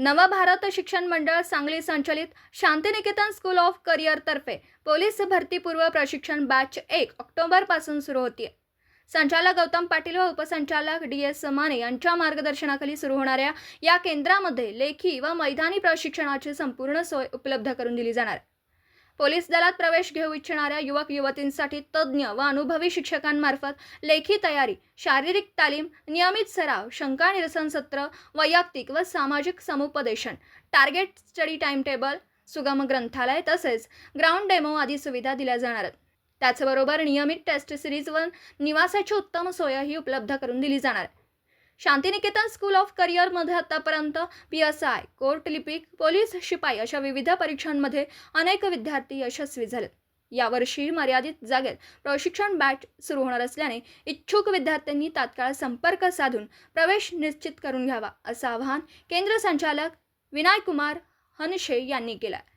नवभारत शिक्षण मंडळ सांगली संचलित शांतिनिकेतन स्कूल ऑफ करिअरतर्फे पोलीस भरतीपूर्व प्रशिक्षण बॅच एक ऑक्टोबरपासून सुरू होतीये संचालक गौतम पाटील व उपसंचालक डी एस माने यांच्या मार्गदर्शनाखाली सुरू होणाऱ्या या केंद्रामध्ये लेखी व मैदानी प्रशिक्षणाची संपूर्ण सोय उपलब्ध करून दिली जाणार आहे. पोलीस दलात प्रवेश घेऊ इच्छिणाऱ्या युवक युवतींसाठी तज्ज्ञ व अनुभवी शिक्षकांमार्फत लेखी तयारी शारीरिक तालीम नियमित सराव शंका निरसन सत्र वैयक्तिक व सामाजिक समुपदेशन टार्गेट स्टडी टाइम टेबल सुगम ग्रंथालय तसेच ग्राउंड डेमो आदी सुविधा दिल्या जाणार आहेत. त्याचबरोबर नियमित टेस्ट सिरीज व निवासाची उत्तम सोयही उपलब्ध करून दिली जाणार आहे. शांतिनिकेतन स्कूल ऑफ करिअरमध्ये आतापर्यंत पी एस आय कोर्ट लिपिक पोलीस शिपाई अशा विविध परीक्षांमध्ये अनेक विद्यार्थी यशस्वी झालेत. यावर्षी मर्यादित जागेत प्रशिक्षण बॅच सुरू होणार असल्याने इच्छुक विद्यार्थ्यांनी तात्काळ संपर्क साधून प्रवेश निश्चित करून घ्यावा असं आवाहन केंद्र संचालक विनायकुमार हनशे यांनी केलं आहे